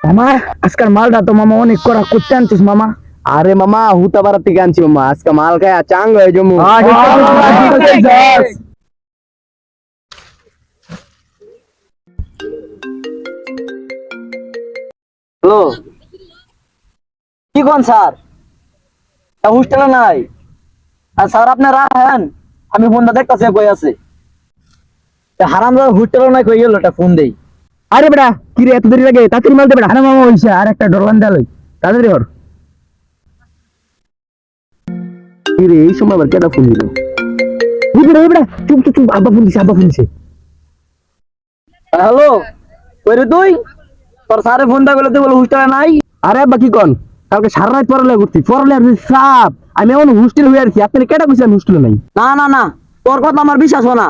মামা আজকাল মালটা তো মামা অনেক করা করতে আনছিস মামা আরে মামা হুতাবারা থেকে আনছি মামা আজকে মাল খায় চাঙ্গ হয়ে জমু হ্যালো কি কোন স্যার হোস্টেলে নাই আর স্যার আপনার রাখেন আমি ফোনটা দেখতেছি কই আছে হারাম হোস্টেলে নাই কই গেল একটা ফোন দেই আরে বেটা কি রে এত দেরি লাগে তাড়াতাড়ি মাল দে বেটা আরে মামা হইছে আর একটা ডরলান দেলই তাড়াতাড়ি হর কি রে এই সময় আবার কেটা ফোন দিল? এই বেটা এই বেটা চুপ চুপ চুপ আব্বা ফোন দিছে আব্বা ফোন দিছে। হ্যালো কই রে তুই? তোর স্যারে ফোন দা বলে তুই বলে হোস্টেলে নাই? আরে আব্বা কি কন? কালকে সারা রাত পড়ালে করছি। পড়ালে আর সাপ আমি এখন হোস্টেল হয়ে আছি আপনি কেটা কইছেন হোস্টেলে নাই? না না না তোর কথা আমার বিশ্বাস হয় না।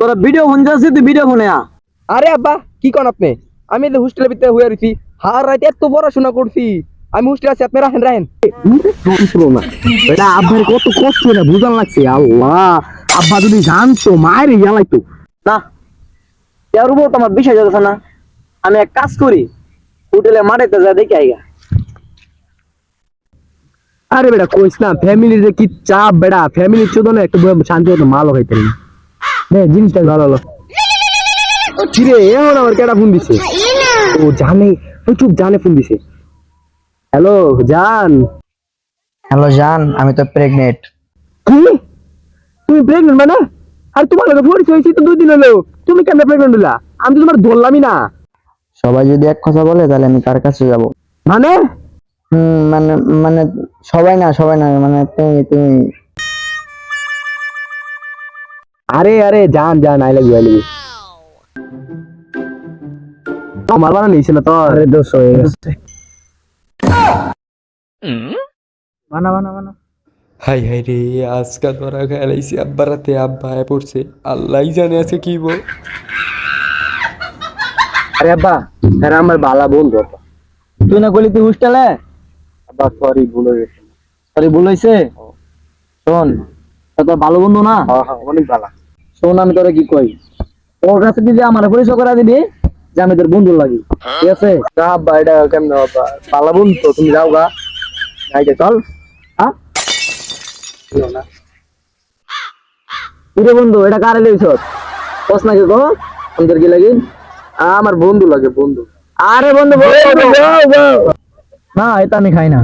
তোর ভিডিও ফোন যাচ্ছি তুই ভিডিও ফোনে আ আরে আব্বা কি কন আপনি? আমি তো হোস্টেলের ভিতরে হয়ে রয়েছি হার রাতে এত পড়াশোনা করছি। আমি হোস্টেলে আছি আপনি রাখেন রাখেন। না এটা আব্বার কত কষ্ট না বুঝান লাগছে আল্লাহ। আব্বা যদি জানতো মায়ের জ্বালাইতো। না এর উপর তোমার বিষয় যাচ্ছে না। আমি এক কাজ করি হোটেলে মাঠেতে যা দেখে আইগা। আরে বেটা কইস না ফ্যামিলির যে কি চাপ বেটা ফ্যামিলির চোদনে একটু শান্তি মতো মালও খাইতে না জিনিসটা ভালো হলো। কিরে এখন আবার কেটা ফোন দিছে? ও জানে ও চুপ জানে ফোন দিছে। হ্যালো জান। হ্যালো জান আমি তো প্রেগনেন্ট কি? তুমি প্রেগনেন্ট মানে? আর তোমার লগে পরিচয় হয়েছি তো দুই দিন হলো। তুমি কেন প্রেগনেন্ট হলা? আমি তো তোমার ধরলামই না। সবাই যদি এক কথা বলে তাহলে আমি কার কাছে যাব? মানে? হুম মানে মানে সবাই না সবাই না মানে তুমি তুমি। আরে আরে জান জান I love you I love you আমার বানা নিছে না তো। আরে দোষ হয়ে গেছে। বানা বানা বানা। হাই হাই রে আজকা ধরা খেলাইছি। আব্বা রাতে আব্বা আয় পড়ছে। আল্লাহ জানে আছে কি বল। আরে আব্বা এরা আমার বালা বন্ধু তুই না কইলি তুই হোস্টেলে? আব্বা সরি ভুল হয়ে গেছে। সরি ভুল হইছে? শোন তা তোর ভালো বন্ধু না? হ্যাঁ হ্যাঁ অনেক বালা শোন আমি তোরে কি কই? ওর কাছে যদি আমার পরিচয় করা দিবি? যে আমি তোর বন্ধু লাগি। ঠিক আছে? না আব্বা এটা কেমন আব্বা বালা বন্ধু তো তুমি যাও গা। যাইতে চল। হ্যাঁ? কিরে বন্ধু এটা কারে লইছ? কস নাকি গো আমাদের কি লাগি? আমার বন্ধু লাগে বন্ধু। আরে বন্ধু না এটা আমি খাই না।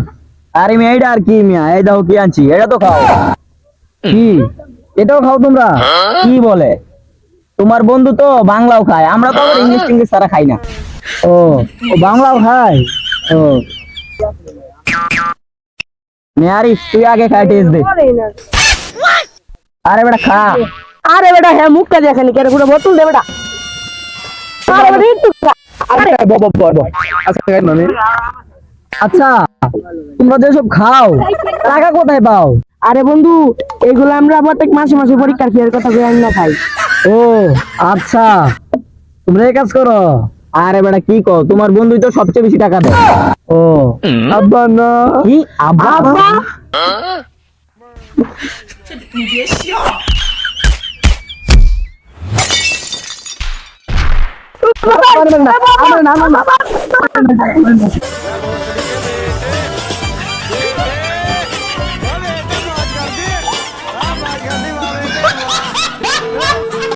আরে আমি এইটা আর কি মিয়া? এই দাও কি আনছি? এটা তো খাও। কি? এটাও খাও তোমরা? কি বলে? তোমার বন্ধু তো বাংলাও খায়, আমরা তো ইংলিশ টিংলিশ সারা খাই না। ও বাংলাও খায়? ও। তুই আগে খাই টেস্ট দে। আরে বেটা, খা। আরে বেটা হ্যাঁ মুখটা কেন পুরো বোতল দে বেটা। আরে বেটা খা। আচ্ছা আচ্ছা তোমরা যেসব খাও, টাকা কোথায় পাও? আরে বন্ধু, এগুলো আমরা প্রত্যেক মাসে মাসে পরীক্ষার ফিয়ার কথা আনি না খাই। ও আচ্ছা তোমরা এই কাজ করো আরে বেটা কি কো তোমার বন্ধুই তো সবচেয়ে বেশি টাকা দেয় ও আব্বা না কি আব্বা আব্বা